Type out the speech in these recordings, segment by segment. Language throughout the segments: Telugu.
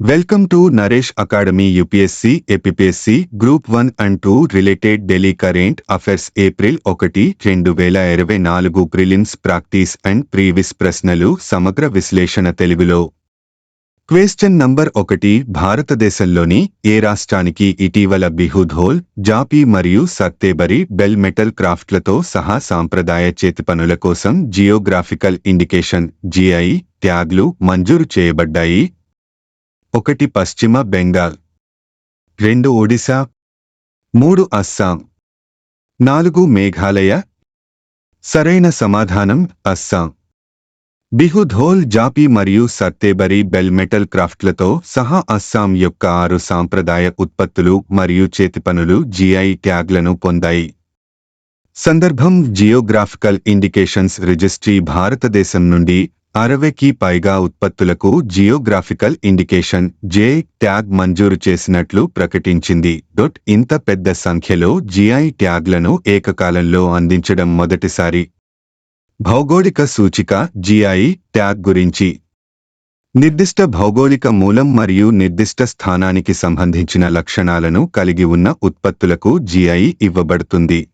Welcome to Naresh academy UPSC APPSC group one and two related Delhi current affairs April ఒకటి రెండు వేల ఇరవై నాలుగు ప్రిలిమ్స్ ప్రాక్టీస్ అండ్ ప్రీవిస్ ప్రశ్నలు సమగ్ర విశ్లేషణ తెలుగులో. క్వేశ్చన్ నంబర్ ఒకటి భారతదేశంలోని ఏ రాష్ట్రానికి ఇటీవల బిహుధోల్ జాపీ మరియు సత్తేబరి బెల్ మెటల్ క్రాఫ్ట్లతో సహా సాంప్రదాయ చేతిపనుల కోసం జియోగ్రాఫికల్ ఇండికేషన్ జిఐ ట్యాగ్లు మంజూరు చేయబడ్డాయి. ఒకటి పశ్చిమ బెంగాల్. రెండు ఒడిశా. మూడు అస్సాం. నాలుగు మేఘాలయ. సరైన సమాధానం అస్సాం. బిహుధోల్ జాపి మరియు సత్తేబరి బెల్ మెటల్ క్రాఫ్ట్లతో సహా అస్సాం యొక్క ఆరు సాంప్రదాయ ఉత్పత్తులు మరియు చేతిపనులు జిఐ ట్యాగ్లను పొందాయి. సందర్భం జియోగ్రాఫికల్ ఇండికేషన్స్ రిజిస్ట్రీ భారతదేశం నుండి అరవైకి పైగా ఉత్పత్తులకు జియోగ్రాఫికల్ ఇండికేషన్ జే ట్యాగ్ మంజూరు చేసినట్లు ప్రకటించింది. డొట్ ఇంత పెద్ద సంఖ్యలో జిఐ ట్యాగ్లను ఏకకాలంలో అందించడం మొదటిసారి. భౌగోళిక సూచిక జిఐ ట్యాగ్ గురించి. నిర్దిష్ట భౌగోళిక మూలం మరియు నిర్దిష్ట స్థానానికి సంబంధించిన లక్షణాలను కలిగి ఉన్న ఉత్పత్తులకు జిఐ ఇవ్వబడుతుంది.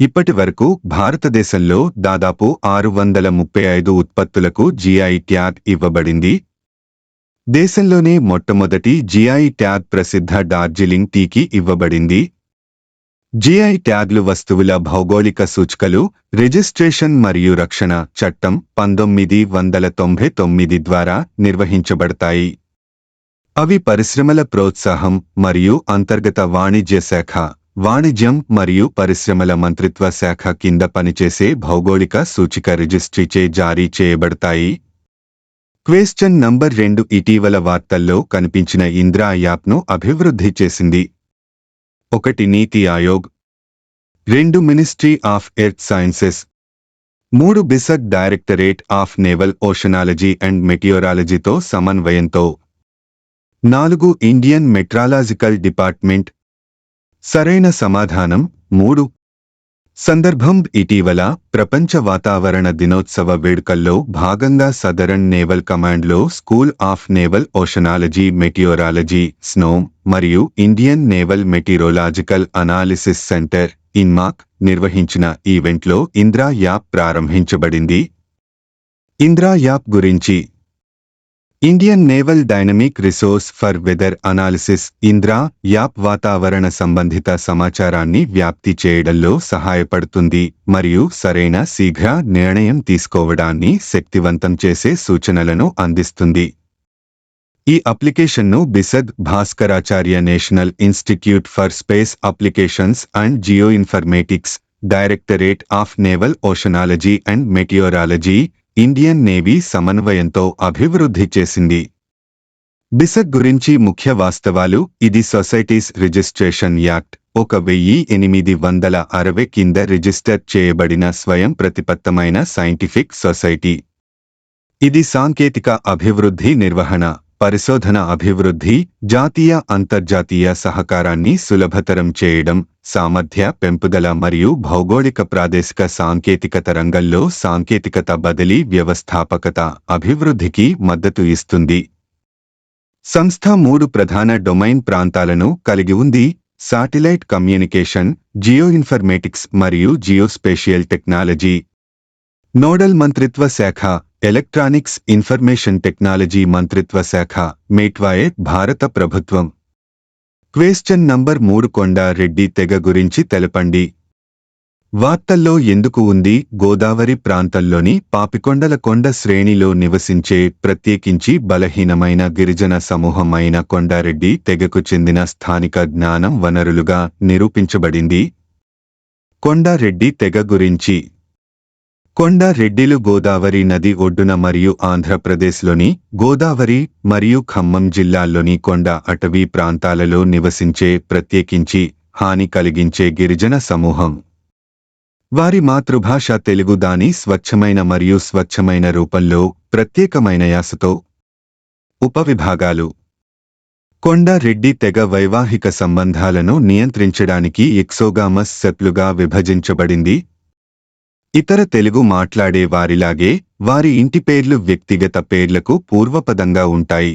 ఇప్పటి వరకు భారతదేశంలో దాదాపు ఆరు వందల ముప్పై ఐదు ఉత్పత్తులకు జిఐ ట్యాగ్ ఇవ్వబడింది. దేశంలోనే మొట్టమొదటి జిఐ ట్యాగ్ ప్రసిద్ధ డార్జిలింగ్ టీకి ఇవ్వబడింది. జిఐ ట్యాగ్లు వస్తువుల భౌగోళిక సూచికలు రిజిస్ట్రేషన్ మరియు రక్షణ చట్టం పంతొమ్మిది వందల తొంభై తొమ్మిది ద్వారా నిర్వహించబడతాయి. అవి పరిశ్రమల ప్రోత్సాహం మరియు అంతర్గత వాణిజ్య శాఖ వాణిజ్యం మరియు పరిశ్రమల మంత్రిత్వ శాఖ కింద పనిచేసే భౌగోళిక సూచిక రిజిస్ట్రీచే జారీ చేయబడతాయి. క్వేశ్చన్ నంబర్ రెండు ఇటీవల వార్తల్లో కనిపించిన ఇంద్రా యాప్ను అభివృద్ధి చేసింది. ఒకటి నీతి ఆయోగ్. రెండు మినిస్ట్రీ ఆఫ్ ఎర్త్ సైన్సెస్. మూడు బిసక్ directorate of naval oceanography and మెటియోరాలజీతో సమన్వయంతో. నాలుగు ఇండియన్ మెట్రాలాజికల్ డిపార్ట్మెంట్ సరైన సమాధానం మూడు. సందర్భం ఇటీవల ప్రపంచ వాతావరణ దినోత్సవ వేడుకల్లో భాగంగా southern naval కమాండ్లో school of naval oceanography meteorology SNOM మరియు Indian naval meteorological analysis centre INMAC నిర్వహించిన ఈవెంట్లో ఇంద్రా యాప్ ప్రారంభించబడింది. ఇంద్రా యాప్ గురించి Indian naval dynamic resource for weather analysis Indra app వాతావరణ సంబంధిత సమాచారాన్ని వ్యాప్తి చేయడంలో సహాయపడుతుంది మరియు సరైన శీఘ్ర నిర్ణయం తీసుకోవడాన్ని శక్తివంతం చేసే సూచనలను అందిస్తుంది ఈ అప్లికేషన్ను బిసద్ Bhaskaracharya national institute for space applications and geoinformatics directorate of naval oceanography and meteorology Indian navy సమన్వయంతో అభివృద్ధి చేసింది. బిసక్ గురించి ముఖ్య వాస్తవాలు ఇది సొసైటీస్ రిజిస్ట్రేషన్ యాక్ట్ ఒక వెయ్యి ఎనిమిది వందల అరవై కింద రిజిస్టర్ చేయబడిన స్వయం ప్రతిపత్తమైన సైంటిఫిక్ సొసైటీ. ఇది సాంకేతిక అభివృద్ధి నిర్వహణ. పరిశోధన అభివృద్ధి జాతీయ అంతర్జాతీయ సహకారాన్ని సులభతరం చేయడం సామర్థ్య పెంపుదల మరియు భౌగోళిక ప్రాదేశిక సాంకేతికత రంగంలో సాంకేతికత బదిలీ వ్యవస్థాపకత అభివృద్ధికి మద్దతు ఇస్తుంది. సంస్థ మూడు ప్రధాన డొమైన్ ప్రాంతాలను కలిగి ఉంది. శాటిలైట్ కమ్యూనికేషన్ జియో ఇన్ఫర్మేటిక్స్ మరియు జియోస్పేషియల్ టెక్నాలజీ. నోడల్ మంత్రిత్వ శాఖ ఎలక్ట్రానిక్స్ ఇన్ఫర్మేషన్ టెక్నాలజీ మంత్రిత్వ శాఖ మేట్వాయే భారత ప్రభుత్వం. క్వేశ్చన్ నంబర్ మూడు కొండ రెడ్డి తెగ గురించి తెలపండి. వార్తల్లో ఎందుకు ఉంది? గోదావరి ప్రాంతంలోని పాపికొండల కొండ శ్రేణిలో నివసించే ప్రత్యేకించి బలహీనమైన గిరిజన సమూహమైన కొండారెడ్డి తెగకు చెందిన స్థానిక జ్ఞానం వనరులుగా నిరూపించబడింది. కొండారెడ్డి తెగ గురించి కొండారెడ్డిలు గోదావరి నది ఒడ్డున మరియు ఆంధ్రప్రదేశ్లోని గోదావరి మరియు ఖమ్మం జిల్లాల్లోని కొండ అటవీ ప్రాంతాలలో నివసించే ప్రత్యేకించి హాని కలిగించే గిరిజన సమూహం. వారి మాతృభాష తెలుగు దాని స్వచ్ఛమైన మరియు స్వచ్ఛమైన రూపంలో ప్రత్యేకమైన యాసతో. ఉపవిభాగాలు. కొండారెడ్డి తెగ వైవాహిక సంబంధాలను నియంత్రించడానికి ఎక్సోగామస్ సెప్లుగా విభజించబడింది. ఇతర తెలుగు మాట్లాడే వారిలాగే వారి ఇంటి పేర్లు వ్యక్తిగత పేర్లకు పూర్వపదంగా ఉంటాయి.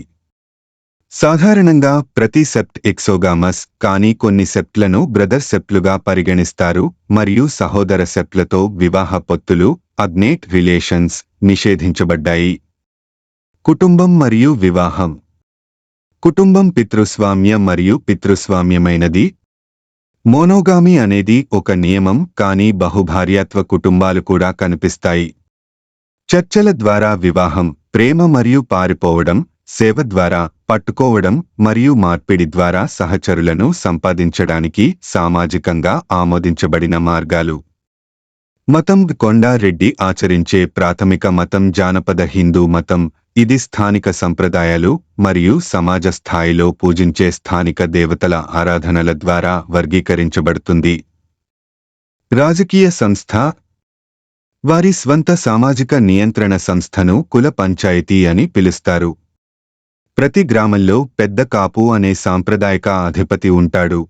సాధారణంగా ప్రతి సెప్ట్ ఎక్సోగామస్ కానీ కొన్ని సెప్ట్లను బ్రదర్ సెప్ట్లుగా పరిగణిస్తారు మరియు సహోదర సెప్ట్లతో వివాహ పొత్తులు అగ్నేట్ రిలేషన్స్ నిషేధించబడ్డాయి. కుటుంబం మరియు వివాహం. కుటుంబం పితృస్వామ్య మరియు పితృస్వామ్యమైనది మోనోగామి అనేది ఒక నియమం కానీ బహుభార్యాత్వ కుటుంబాలు కూడా కనిపిస్తాయి. చర్చల ద్వారా వివాహం ప్రేమ మరియు పారిపోవడం సేవ ద్వారా పట్టుకోవడం మరియు మార్పిడి ద్వారా సహచరులను సంపాదించడానికి సామాజికంగా ఆమోదించబడిన మార్గాలు. మతం కొండారెడ్డి ఆచరించే ప్రాథమిక మతం జానపద హిందూ మతం ఇది స్థానిక సంప్రదాయాలు మరియు సమాజ స్థాయిలో పూజించే స్థానిక దేవతల ఆరాధనల ద్వారా వర్గీకరించబడుతుంది. రాజకీయ సంస్థ వారి స్వంత సామాజిక నియంత్రణ సంస్థను కుల పంచాయతీ అని పిలుస్తారు. ప్రతి గ్రామంలో పెద్ద కాపు అనే సాంప్రదాయక అధిపతి ఉంటాడు.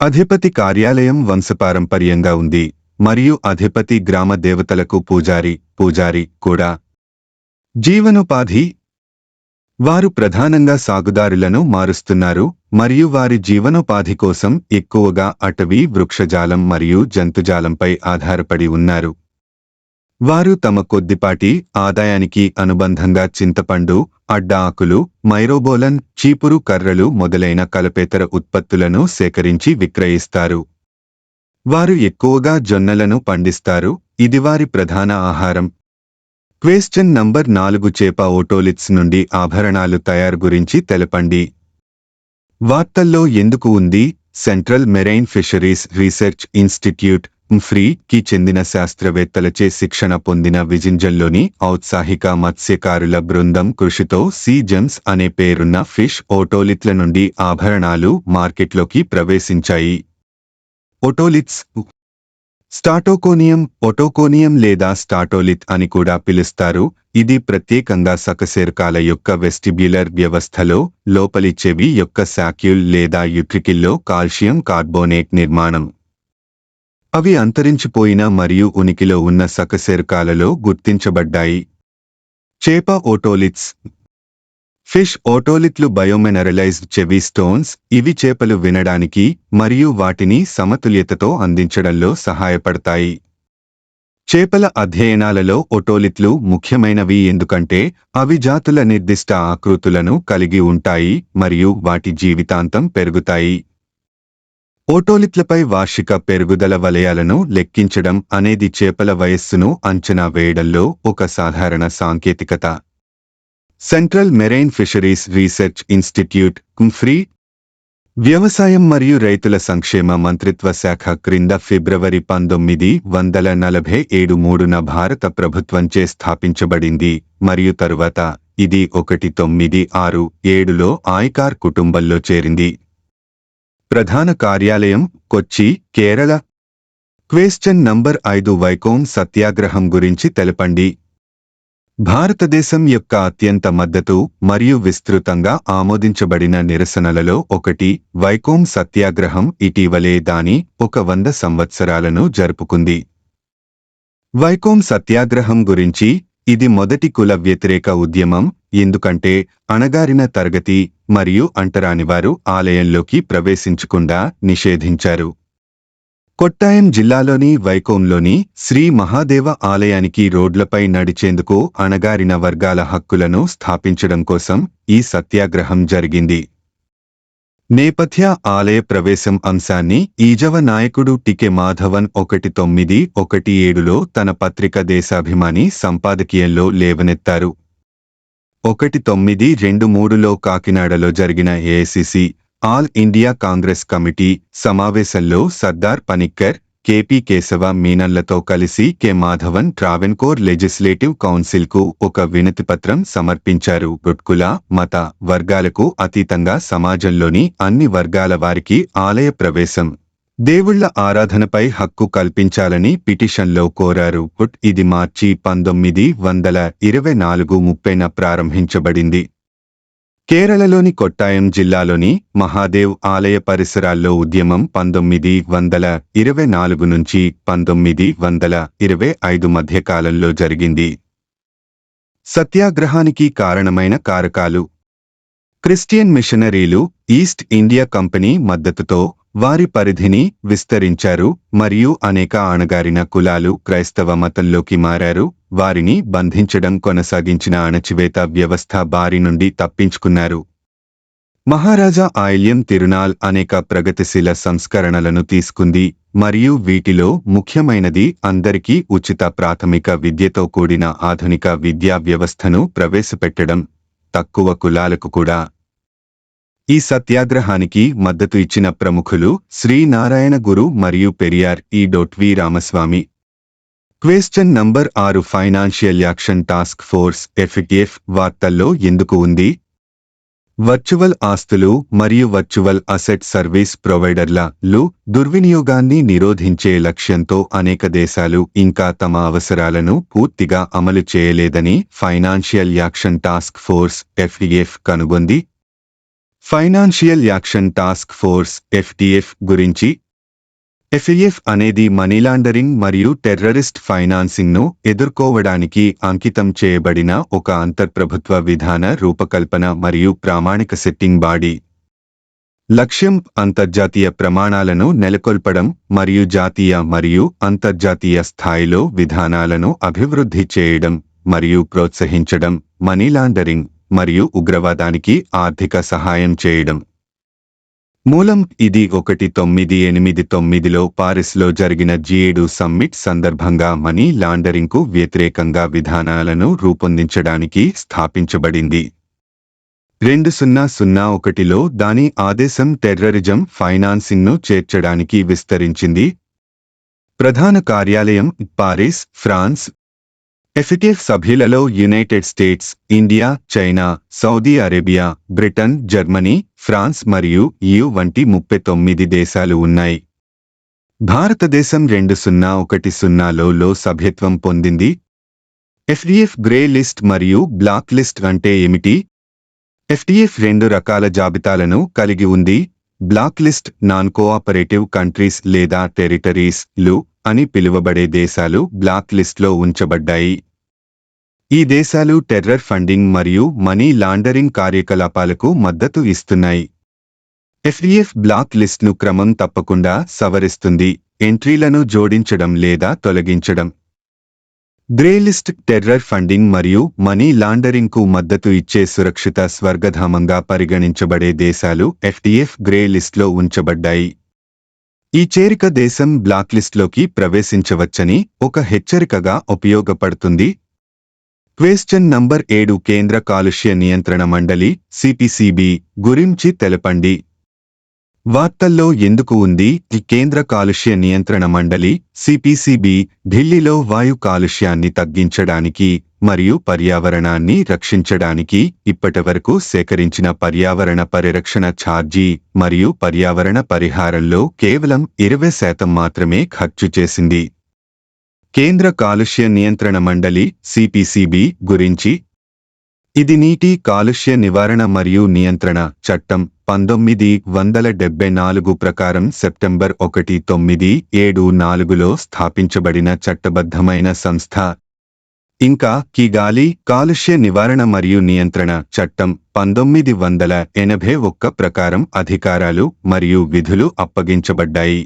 అధిపతి కార్యాలయం వంశపారంపర్యంగా ఉంది. మరియు అధిపతి గ్రామ దేవతలకు పూజారి పూజారి కూడా జీవనోపాధి. వారు ప్రధానంగా సాగుదారులను మారుస్తున్నారు మరియు వారి జీవనోపాధి కోసం ఎక్కువగా అటవీ వృక్షజాలం మరియు జంతుజాలంపై ఆధారపడి ఉన్నారు. వారు తమ కొద్దిపాటి ఆదాయానికి అనుబంధంగా చింతపండు అడ్డాకులు మైరోబోలన్ చీపురు కర్రలు మొదలైన కలపేతర ఉత్పత్తులను సేకరించి విక్రయిస్తారు. వారు ఎక్కువగా జొన్నలను పండిస్తారు ఇది వారి ప్రధాన ఆహారం. క్వేశ్చన్ నంబర్ నాలుగు చేప ఓటోలిట్స్ నుండి ఆభరణాలు తయారు గురించి తెలపండి. వార్తల్లో ఎందుకు ఉంది? Central marine fisheries research institute free కి చెందిన శాస్త్రవేత్తలచే శిక్షణ పొందిన విజింజల్లోని ఔత్సాహిక మత్స్యకారుల బృందం కృషితో సీ జెమ్స్ అనే పేరున్న ఫిష్ ఓటోలిట్ల నుండి ఆభరణాలు మార్కెట్లోకి ప్రవేశించాయి. ఓటోలిట్స్ స్టాటోకోనియం ఒటోకోనియం లేదా స్టాటోలిత్ అని కూడా పిలుస్తారు. ఇది ప్రత్యేకంగా సకశేర్కాల యొక్క వెస్టిబ్యులర్ వ్యవస్థలో లోపలి చెవి యొక్క శాక్యుల్ లేదా యుట్రికిల్లో కాల్షియం కార్బోనేట్ నిర్మాణం. అవి అంతరించిపోయిన మరియు ఉనికిలో ఉన్న సకశేర్కాలలో గుర్తించబడ్డాయి. చేప ఓటోలిట్స్ ఫిష్ ఓటోలిట్లు బయోమెనరలైజ్డ్ చెవి స్టోన్స్ ఇవి చేపలు వినడానికి మరియు వాటిని సమతుల్యతతో అందించడంలో సహాయపడతాయి. చేపల అధ్యయనాలలో ఒటోలిట్లు ముఖ్యమైనవి ఎందుకంటే అవి జాతుల నిర్దిష్ట ఆకృతులను కలిగి ఉంటాయి మరియు వాటి జీవితాంతం పెరుగుతాయి. ఓటోలిట్లపై వార్షిక పెరుగుదల వలయాలను లెక్కించడం అనేది చేపల వయస్సును అంచనా వేయడంలో ఒక సాధారణ సాంకేతికత. Central marine fisheries research institute కుంఫ్రీ వ్యవసాయం మరియు రైతుల సంక్షేమ మంత్రిత్వ శాఖ క్రింద ఫిబ్రవరి పంతొమ్మిది వందల నలభై ఏడు మూడున భారత ప్రభుత్వంచే స్థాపించబడింది మరియు తరువాత ఇది ఒకటి తొమ్మిది ఆరు ఏడులో ఆయకార్ కుటుంబంలో చేరింది. ప్రధాన కార్యాలయం కొచ్చి కేరళ. క్వేశ్చన్ నంబర్ ఐదు వైకోం సత్యాగ్రహం గురించి తెలపండి. భారతదేశం యొక్క అత్యంత మద్దతు మరియు విస్తృతంగా ఆమోదించబడిన నిరసనలలో ఒకటి వైకోం సత్యాగ్రహం ఇటీవలే దాని ఒక వంద సంవత్సరాలను జరుపుకుంది. వైకోం సత్యాగ్రహం గురించి ఇది మొదటి కుల వ్యతిరేక ఉద్యమం ఎందుకంటే అణగారిన తరగతి మరియు అంటరానివారు ఆలయంలోకి ప్రవేశించకుండా నిషేధించారు. కొట్టాయం జిల్లాలోని వైకోంలోని శ్రీ మహాదేవ ఆలయానికి రోడ్లపై నడిచేందుకు అణగారిన వర్గాల హక్కులను స్థాపించడం కోసం ఈ సత్యాగ్రహం జరిగింది. నేపథ్య ఆలయ ప్రవేశం అంశాన్ని ఈజవ నాయకుడు టికె మాధవన్ ఒకటి తొమ్మిది ఒకటి ఏడులో తన పత్రిక దేశాభిమాని సంపాదకీయంలో లేవనెత్తారు. ఒకటి తొమ్మిది రెండు మూడులో కాకినాడలో జరిగిన AICC all India Congress committee సమావేశంలో సర్దార్ పనిక్కర్ కేపీ కేశవ మీనన్లతో కలిసి కె మాధవన్ ట్రావెన్కోర్ లెజిస్లేటివ్ కౌన్సిల్కు ఒక వినతిపత్రం సమర్పించారు. గుట్కుల మత వర్గాలకు అతీతంగా సమాజంలోని అన్ని వర్గాల వారికి ఆలయ ప్రవేశం దేవుళ్ళ ఆరాధనపై హక్కు కల్పించాలని పిటిషన్లో కోరారు. పుట్ ఇది మార్చి పంతొమ్మిది వందల ఇరవై నాలుగు ముప్పైన ప్రారంభించబడింది. కేరళలోని కొట్టాయం జిల్లాలోని మహాదేవ్ ఆలయ పరిసరాల్లో ఉద్యమం పంతొమ్మిది వందల ఇరవై నాలుగు నుంచి పంతొమ్మిది వందల ఇరవై ఐదు మధ్యకాలంలో జరిగింది. సత్యాగ్రహానికి కారణమైన కారకాలు. క్రిస్టియన్ మిషనరీలు ఈస్ట్ ఇండియా కంపెనీ మద్దతుతో వారి పరిధిని విస్తరించారు మరియు అనేక అణగారిన కులాలు క్రైస్తవ మతంలోకి మారారు. వారిని బంధించడం కొనసాగించిన అణచివేత వ్యవస్థ బారి నుండి తప్పించుకున్నారు. మహారాజా ఆయిల్యం తిరునాల్ అనేక ప్రగతిశీల సంస్కరణలను తీసుకుంది మరియు వీటిలో ముఖ్యమైనది అందరికీ ఉచిత ప్రాథమిక విద్యతో కూడిన ఆధునిక విద్యా వ్యవస్థను ప్రవేశపెట్టడం తక్కువ కులాలకు కూడా. ఈ సత్యాగ్రహానికి మద్దతు ఇచ్చిన ప్రముఖులు శ్రీనారాయణ గురు మరియు Periyar E dot V Ramaswamy question number ఆరు financial action task force FF వార్తల్లో ఎందుకు ఉంది? వర్చువల్ ఆస్తులు మరియు వర్చువల్ అసెట్ సర్వీస్ ప్రొవైడర్ల లు దుర్వినియోగాన్ని నిరోధించే లక్ష్యంతో అనేక దేశాలు ఇంకా తమ అవసరాలను పూర్తిగా అమలు చేయలేదని financial action task force FDF కనుగొంది. Financial action task force FTF గురించి ఎఫ్ఈఎఫ్ అనేది మనీ లాండరింగ్ మరియు టెర్రరిస్ట్ ఫైనాన్సింగ్ను ఎదుర్కోవడానికి అంకితం చేయబడిన ఒక అంతర్ప్రభుత్వ విధాన రూపకల్పన మరియు ప్రామాణిక సెట్టింగ్ బాడీ. లక్ష్యం అంతర్జాతీయ ప్రమాణాలను నెలకొల్పడం మరియు జాతీయ మరియు అంతర్జాతీయ స్థాయిలో విధానాలను అభివృద్ధి చేయడం మరియు ప్రోత్సహించడం మనీ లాండరింగ్ మరియు ఉగ్రవాదానికి ఆర్థిక సహాయం చేయడం. మూలం ఇది ఒకటి తొమ్మిది ఎనిమిది తొమ్మిదిలో పారిస్లో జరిగిన జీఏడు సమ్మిట్ సందర్భంగా మనీ లాండరింగ్కు వ్యతిరేకంగా విధానాలను రూపొందించడానికి స్థాపించబడింది. రెండు సున్నా సున్నా ఒకటిలో దాని ఆదేశం టెర్రరిజం ఫైనాన్సింగ్ను చేర్చడానికి విస్తరించింది. ప్రధాన కార్యాలయం Paris France FATF సభ్యులలో United States India China Saudi Arabia Britain Germany France మరియు యు వంటి ముప్పై తొమ్మిది దేశాలు ఉన్నాయి. భారతదేశం రెండు సున్నా ఒకటి సున్నాలో లో సభ్యత్వం పొందింది. ఎఫ్డిఎఫ్ గ్రే లిస్ట్ మరియు బ్లాక్ లిస్ట్ అంటే ఏమిటి? ఎఫ్డిఎఫ్ రెండు రకాల జాబితాలను కలిగి ఉంది. Black list non cooperative countries లేదా టెరిటరీస్లు అని పిలువబడే దేశాలు బ్లాక్ లిస్ట్లో ఉంచబడ్డాయి. ఈ దేశాలు టెర్రర్ ఫండింగ్ మరియు మనీ లాండరింగ్ కార్యకలాపాలకు మద్దతు ఇస్తున్నాయి. ఎఫ్డిఎఫ్ బ్లాక్ లిస్ట్ను క్రమం తప్పకుండా సవరిస్తుంది ఎంట్రీలను జోడించడం లేదా తొలగించడం. గ్రే లిస్ట్ టెర్రర్ ఫండింగ్ మరియు మనీ లాండరింగ్కు మద్దతు ఇచ్చే సురక్షిత స్వర్గధామంగా పరిగణించబడే దేశాలు ఎఫ్డిఎఫ్ గ్రే లిస్ట్లో ఉంచబడ్డాయి. ఈ చేరిక దేశం బ్లాక్లిస్ట్లోకి ప్రవేశించవచ్చని ఒక హెచ్చరికగా ఉపయోగపడుతుంది. క్వేశ్చన్ నంబర్ ఏడు కేంద్ర కాలుష్య నియంత్రణ మండలి సిపిసిబి గురించి తెలపండి. వార్తల్లో ఎందుకు ఉంది? ఈ కేంద్ర కాలుష్య నియంత్రణ మండలి సిపిసిబి ఢిల్లీలో వాయు కాలుష్యాన్ని తగ్గించడానికి మరియు పర్యావరణాన్ని రక్షించడానికి ఇప్పటివరకు సేకరించిన పర్యావరణ పరిరక్షణ ఛార్జీ మరియు పర్యావరణ పరిహారంలో కేవలం ఇరవై శాతం మాత్రమే ఖర్చు చేసింది. కేంద్ర కాలుష్య నియంత్రణ మండలి సిపిసిబి గురించి ఇది నీటి కాలుష్య నివారణ మరియు నియంత్రణ చట్టం పంతొమ్మిది వందల డెబ్బై నాలుగు ప్రకారం సెప్టెంబర్ ఒకటి తొమ్మిది ఏడు నాలుగులో స్థాపించబడిన చట్టబద్ధమైన సంస్థ. ఇంకా కిగాలి కాలుష్య నివారణ మరియు నియంత్రణ చట్టం పంతొమ్మిది వందల ఎనభై ఒక్క ప్రకారం అధికారాలు మరియు విధులు అప్పగించబడ్డాయి.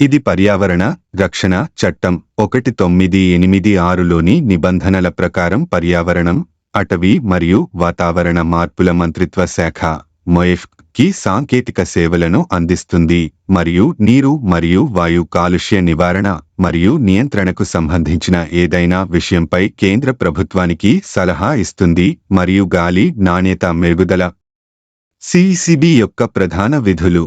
ఇది పర్యావరణ రక్షణ చట్టం ఒకటి తొమ్మిది ఎనిమిది ఆరులోని నిబంధనల ప్రకారం పర్యావరణం అటవీ మరియు వాతావరణ మార్పుల మంత్రిత్వ శాఖ మొయిఫ్ కి సాంకేతిక సేవలను అందిస్తుంది. మరియు నీరు మరియు వాయు కాలుష్య నివారణ మరియు నియంత్రణకు సంబంధించిన ఏదైనా విషయంపై కేంద్ర ప్రభుత్వానికి సలహా ఇస్తుంది. మరియు గాలి నాణ్యత మెరుగుదల. సిసిబి యొక్క ప్రధాన విధులు.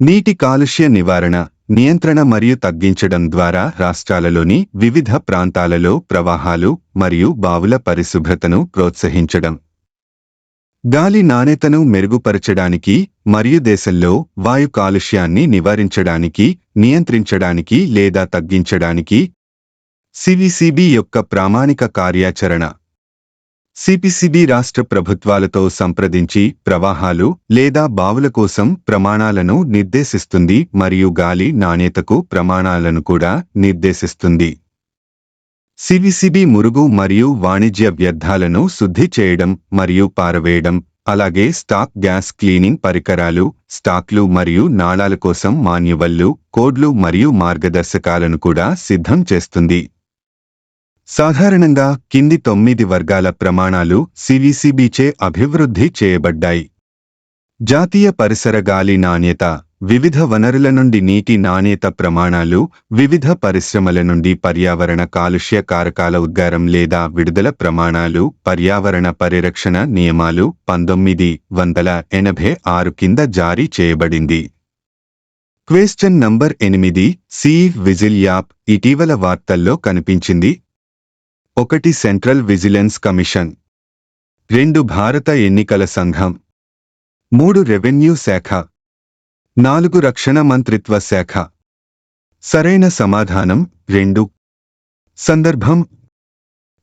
నీటి కాలుష్య నివారణ నియంత్రణ మరియు తగ్గించడం ద్వారా రాష్ట్రాలలోని వివిధ ప్రాంతాలలో ప్రవాహాలు మరియు బావుల పరిశుభ్రతను ప్రోత్సహించడం. గాలి నాణ్యతను మెరుగుపరచడానికి మరియు దేశంలో వాయు కాలుష్యాన్ని నివారించడానికి నియంత్రించడానికి లేదా తగ్గించడానికి సివిసిబి యొక్క ప్రామాణిక కార్యాచరణ. సిపిసిబి రాష్ట్ర ప్రభుత్వాలతో సంప్రదించి ప్రవాహాలు లేదా బావుల కోసం ప్రమాణాలను నిర్దేశిస్తుంది మరియు గాలి నాణ్యతకు ప్రమాణాలను కూడా నిర్దేశిస్తుంది. సివిసిబి మురుగు మరియు వాణిజ్య వ్యర్థాలను శుద్ధి చేయడం మరియు పారవేయడం అలాగే స్టాక్ గ్యాస్ క్లీనింగ్ పరికరాలు స్టాక్లు మరియు నాళాల కోసం మాన్యువల్లు కోడ్లు మరియు మార్గదర్శకాలను కూడా సిద్ధం చేస్తుంది. సాధారణంగా కింది తొమ్మిది వర్గాల ప్రమాణాలు సివిసిబిచే అభివృద్ధి చేయబడ్డాయి. జాతీయ పరిసర గాలి నాణ్యత వివిధ వనరుల నుండి నీటి నాణ్యత ప్రమాణాలు వివిధ పరిశ్రమల నుండి పర్యావరణ కాలుష్య కారకాల ఉద్గారం లేదా విడుదల ప్రమాణాలు పర్యావరణ పరిరక్షణ నియమాలు పంతొమ్మిది వందల ఎనభై ఆరు కింద జారీ చేయబడింది. క్వశ్చన్ నంబర్ ఎనిమిది సి విజిల్ యాప్ ఇటీవల వార్తల్లో కనిపించింది. ఒకటి సెంట్రల్ విజిలెన్స్ కమిషన్. రెండు భారత ఎన్నికల సంఘం. మూడు రెవెన్యూ శాఖ. నాలుగు రక్షణ మంత్రిత్వ శాఖ. సరైన సమాధానం రెండు. సందర్భం.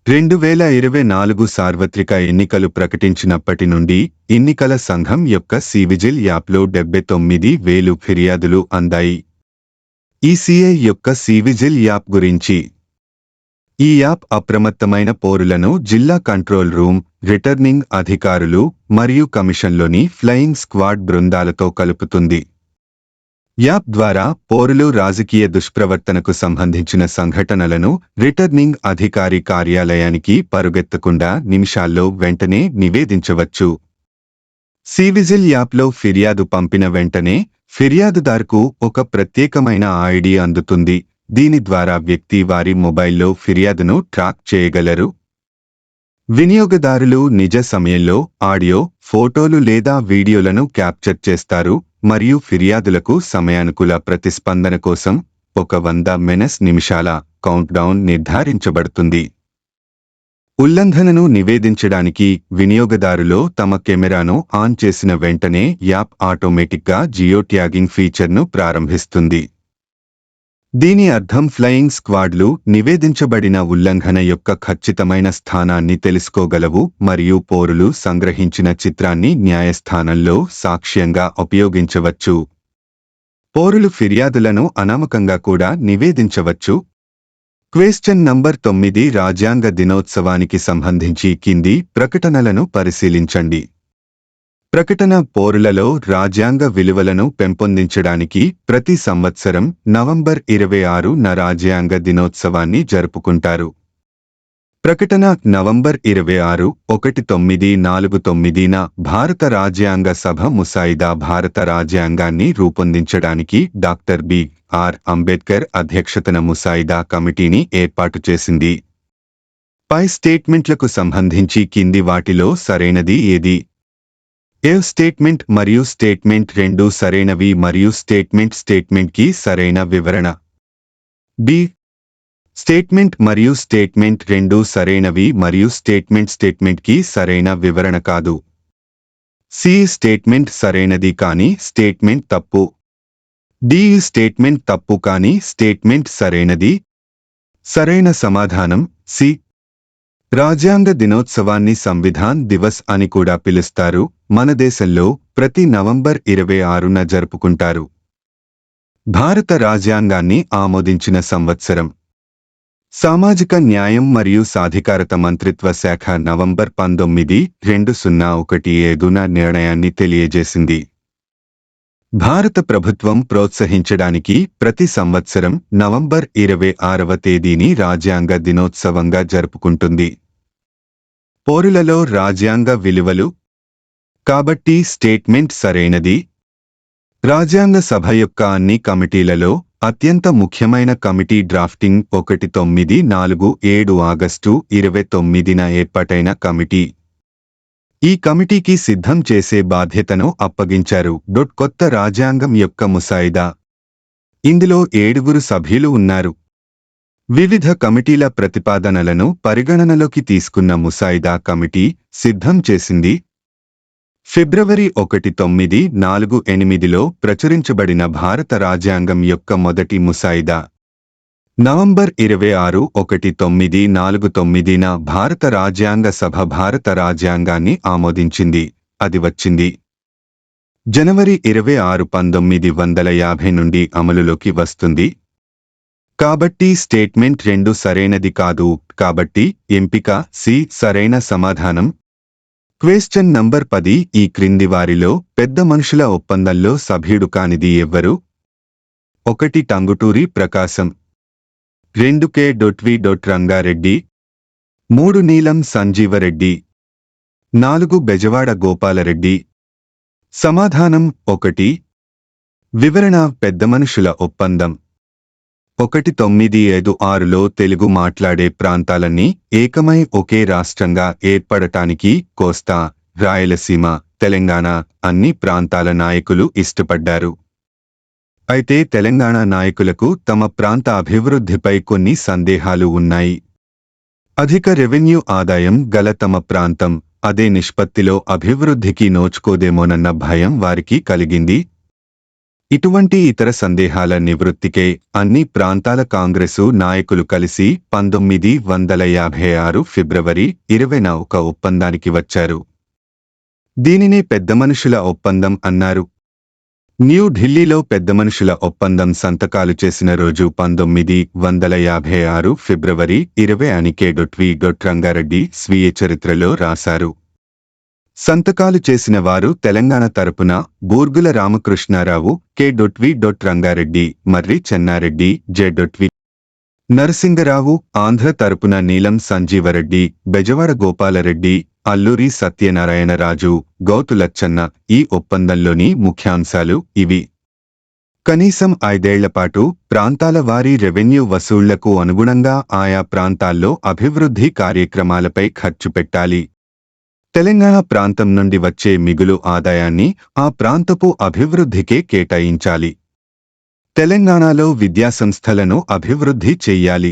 రెండు వేల ఇరవై నాలుగు సార్వత్రిక ఎన్నికలు ప్రకటించినప్పటి నుండి ఎన్నికల సంఘం యొక్క సివిజిల్ యాప్లో డెబ్బై తొమ్మిది వేలు ఫిర్యాదులు అందాయి. ఈసీఐ యొక్క సివిజిల్ యాప్ గురించి. ఈ యాప్ అప్రమత్తమైన పౌరులను జిల్లా కంట్రోల్ రూమ్ రిటర్నింగ్ అధికారులు మరియు కమిషన్లోని ఫ్లయింగ్ స్క్వాడ్ బృందాలతో కలుపుతుంది. యాప్ ద్వారా పౌరులు రాజకీయ దుష్ప్రవర్తనకు సంబంధించిన సంఘటనలను రిటర్నింగ్ అధికారి కార్యాలయానికి పరుగెత్తకుండా నిమిషాల్లో వెంటనే నివేదించవచ్చు. సివిజిల్ యాప్లో ఫిర్యాదు పంపిన వెంటనే ఫిర్యాదుదారుకు ఒక ప్రత్యేకమైన ఐడి అందుతుంది. దీని ద్వారా వ్యక్తి వారి మొబైల్లో ఫిర్యాదును ట్రాక్ చేయగలరు. వినియోగదారులు నిజ సమయంలో ఆడియో ఫోటోలు లేదా వీడియోలను క్యాప్చర్ చేస్తారు. మరియు ఫిర్యాదులకు సమయానుకూల ప్రతిస్పందన కోసం ఒక వంద మెనస్ నిమిషాల కౌంట్డౌన్ నిర్ధారించబడుతుంది. ఉల్లంఘనను నివేదించడానికి వినియోగదారులో తమ కెమెరాను ఆన్ చేసిన వెంటనే యాప్ ఆటోమేటిక్గా జియో ట్యాగింగ్ ఫీచర్ను ప్రారంభిస్తుంది. దీని అర్థం ఫ్లయింగ్ స్క్వాడ్లు నివేదించబడిన ఉల్లంఘన యొక్క ఖచ్చితమైన స్థానాన్ని తెలుసుకోగలవు మరియు పోరులు సంగ్రహించిన చిత్రాన్ని న్యాయస్థానంలో సాక్ష్యంగా ఉపయోగించవచ్చు. పోరులు ఫిర్యాదులను అనామకంగా కూడా నివేదించవచ్చు. క్వేశ్చన్ నంబర్ తొమ్మిది రాజ్యాంగ దినోత్సవానికి సంబంధించి కింది ప్రకటనలను పరిశీలించండి. ప్రకటన పోరులలో రాజ్యాంగ విలువలను పెంపొందించడానికి ప్రతి సంవత్సరం నవంబర్ ఇరవై ఆరున రాజ్యాంగ దినోత్సవాన్ని జరుపుకుంటారు. ప్రకటన నవంబర్ ఇరవై ఆరు ఒకటి తొమ్మిది నాలుగు తొమ్మిదిన భారత రాజ్యాంగ సభ ముసాయిదా భారత రాజ్యాంగాన్ని రూపొందించడానికి డాక్టర్ బి. ఆర్. అంబేద్కర్ అధ్యక్షతన ముసాయిదా కమిటీని ఏర్పాటు చేసింది. పై స్టేట్మెంట్లకు సంబంధించి కింది వాటిలో సరైనది ఏది? ఏ స్టేట్మెంట్ మరియు స్టేట్మెంట్ రెండు సరైనవి మరియు స్టేట్మెంట్ స్టేట్మెంట్కి సరైన వివరణ? బి. స్టేట్మెంట్ మరియు స్టేట్మెంట్ రెండు సరైనవి మరియు స్టేట్మెంట్ స్టేట్మెంట్కి సరైన వివరణ కాదు. సి. స్టేట్మెంట్ సరైనది కానీ స్టేట్మెంట్ తప్పు. డి. స్టేట్మెంట్ తప్పు కానీ స్టేట్మెంట్ సరైనది. సరైన సమాధానం సి. రాజ్యాంగ దినోత్సవాన్ని సంవిధాన్ దివస్ అని కూడా పిలుస్తారు. మన దేశంలో ప్రతి నవంబర్ ఇరవై ఆరున జరుపుకుంటారు. భారత రాజ్యాంగాన్ని ఆమోదించిన సంవత్సరం. సామాజిక న్యాయం మరియు సాధికారత మంత్రిత్వ శాఖ నవంబర్ పంతొమ్మిది రెండు సున్నా ఒకటి ఏడున నిర్ణయాన్ని తెలియజేసింది. భారత ప్రభుత్వం ప్రోత్సహించడానికి ప్రతి సంవత్సరం నవంబర్ ఇరవై ఆరవ తేదీని రాజ్యాంగ దినోత్సవంగా జరుపుకుంటుంది. పౌరులలో రాజ్యాంగ విలువలు కాబట్టి స్టేట్మెంట్ సరైనది. రాజ్యాంగ సభ యొక్క అన్ని కమిటీలలో అత్యంత ముఖ్యమైన కమిటీ డ్రాఫ్టింగ్ ఒకటి తొమ్మిది నాలుగు ఏడు ఆగస్టు ఇరవై తొమ్మిదిన ఏర్పాటైన కమిటీ. ఈ కమిటీకి సిద్ధం చేసే బాధ్యతను అప్పగించారు. డొట్ కొత్త రాజ్యాంగం యొక్క ముసాయిదా. ఇందులో ఏడుగురు సభ్యులు ఉన్నారు. వివిధ కమిటీల ప్రతిపాదనలను పరిగణనలోకి తీసుకున్న ముసాయిదా కమిటీ సిద్ధం చేసింది. ఫిబ్రవరి ఒకటి తొమ్మిది నాలుగు ఎనిమిదిలో ప్రచురించబడిన భారత రాజ్యాంగం యొక్క మొదటి ముసాయిదా. నవంబర్ ఇరవై ఆరు ఒకటి తొమ్మిది నాలుగు తొమ్మిదిన భారత రాజ్యాంగ సభ భారత రాజ్యాంగాన్ని ఆమోదించింది. అది వచ్చింది. జనవరి ఇరవై ఆరు పంతొమ్మిది వందల యాభై నుండి అమలులోకి వస్తుంది. కాబట్టి స్టేట్మెంట్ రెండు సరైనది కాదు. కాబట్టి ఎంపిక సి సరైన సమాధానం. క్వేశ్చన్ నంబర్ పది ఈ క్రింది వారిలో పెద్ద మనుషుల ఒప్పందంలో సభ్యుడు కానిది ఎవ్వరు? ఒకటి టంగుటూరి ప్రకాశం. రెండు కె డొట్వి డొట్ రంగారెడ్డి. మూడు నీలం సంజీవరెడ్డి. నాలుగు బెజవాడ గోపాలరెడ్డి. సమాధానం ఒకటి. వివరణ పెద్ద మనుషుల ఒప్పందం. ఒకటి తొమ్మిది ఐదు ఆరులో తెలుగు మాట్లాడే ప్రాంతాలన్నీ ఏకమై ఒకే రాష్ట్రంగా ఏర్పడటానికి కోస్తా రాయలసీమ తెలంగాణ అన్ని ప్రాంతాల నాయకులు ఇష్టపడ్డారు. అయితే తెలంగాణ నాయకులకు తమ ప్రాంత అభివృద్ధిపై కొన్ని సందేహాలు ఉన్నాయి. అధిక రెవెన్యూ ఆదాయం గల తమ ప్రాంతం అదే నిష్పత్తిలో అభివృద్ధికి నోచుకోదేమోనన్న భయం వారికి కలిగింది. ఇటువంటి ఇతర సందేహాల నివృత్తికే అన్ని ప్రాంతాల కాంగ్రెసు నాయకులు కలిసి పంతొమ్మిది వందల యాభై ఆరు ఫిబ్రవరి ఇరవైన ఒక ఒప్పందానికి వచ్చారు. దీనినే పెద్ద మనుషుల ఒప్పందం అన్నారు. న్యూఢిల్లీలో పెద్ద మనుషుల ఒప్పందం సంతకాలు చేసిన రోజు పంతొమ్మిది వందల యాభై ఆరు ఫిబ్రవరి ఇరవై అని K dot V dot V dot Rangareddy స్వీయ చరిత్రలో రాశారు. సంతకాలు చేసిన వారు తెలంగాణ తరపున Burgula Ramakrishnarao K. Dot V dot Rangareddy Marri Chennareddy J. Dot V Narasingarao Andhra తరపున నీలం సంజీవరెడ్డి బెజవాడ గోపాలరెడ్డి అల్లూరి సత్యనారాయణరాజు గౌతులచ్చన్న ఈ ఒప్పందంలోని ముఖ్యాంశాలు ఇవి. కనీసం ఐదేళ్ళపాటు ప్రాంతాల వారీ రెవెన్యూ వసూళ్ళకు అనుగుణంగా ఆయా ప్రాంతాల్లో అభివృద్ధి కార్యక్రమాలపై ఖర్చు పెట్టాలి. తెలంగాణ ప్రాంతం నుండి వచ్చే మిగులు ఆదాయాన్ని ఆ ప్రాంతపు అభివృద్ధికే కేటాయించాలి. తెలంగాణలో విద్యాసంస్థలను అభివృద్ధి చెయ్యాలి.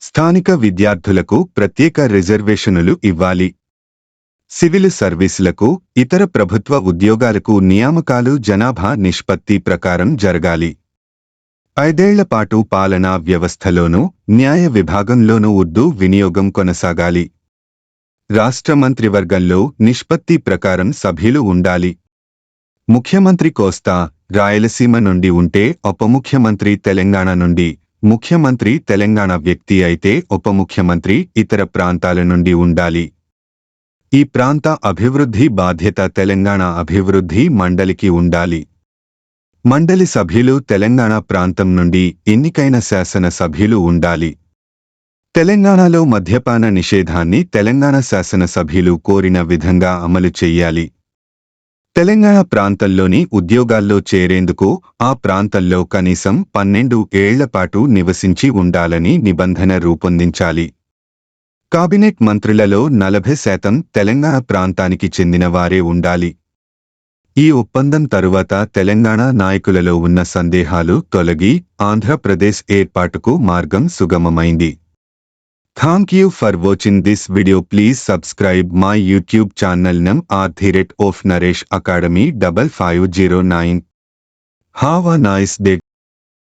స్థానిక విద్యార్థులకు ప్రత్యేక రిజర్వేషనులు ఇవ్వాలి. సివిల్ సర్వీసులకు ఇతర ప్రభుత్వ ఉద్యోగాలకు నియామకాలు జనాభా నిష్పత్తి ప్రకారం జరగాలి. ఐదేళ్ళపాటు పాలనా వ్యవస్థలోనూ న్యాయ విభాగంలోనూ ఉర్దూ వినియోగం కొనసాగాలి. రాష్ట్ర మంత్రివర్గంలో నిష్పత్తి ప్రకారం సభ్యులు ఉండాలి. ముఖ్యమంత్రి కోస్తా రాయలసీమ నుండి ఉంటే ఉప ముఖ్యమంత్రి తెలంగాణ నుండి ముఖ్యమంత్రి తెలంగాణ వ్యక్తి అయితే ఉప ముఖ్యమంత్రి ఇతర ప్రాంతాల నుండి ఉండాలి. ఈ ప్రాంత అభివృద్ధి బాధ్యత తెలంగాణ అభివృద్ధి మండలికి ఉండాలి. మండలి సభ్యులు తెలంగాణ ప్రాంతం నుండి ఎన్నికైన శాసన సభ్యులు ఉండాలి. తెలంగాణలో మద్యపాన నిషేధాన్ని తెలంగాణ శాసన సభ్యులు కోరిన విధంగా అమలు చెయ్యాలి తెలంగాణ ప్రాంతంలోని ఉద్యోగాల్లో చేరేందుకు ఆ ప్రాంతంలో కనీసం పన్నెండు ఏళ్ళపాటు నివసించి ఉండాలని నిబంధన రూపొందించాలి. కాబినెట్ మంత్రులలో నలభై శాతం తెలంగాణ ప్రాంతానికి చెందిన వారే ఉండాలి. ఈ ఒప్పందం తరువాత తెలంగాణ నాయకులలో ఉన్న సందేహాలు తొలగి ఆంధ్రప్రదేశ్ ఏర్పాటుకు మార్గం సుగమమైంది. Thank you for watching this video please subscribe my YouTube channel నం are the rate of Naresh academy double five zero nine have a nice day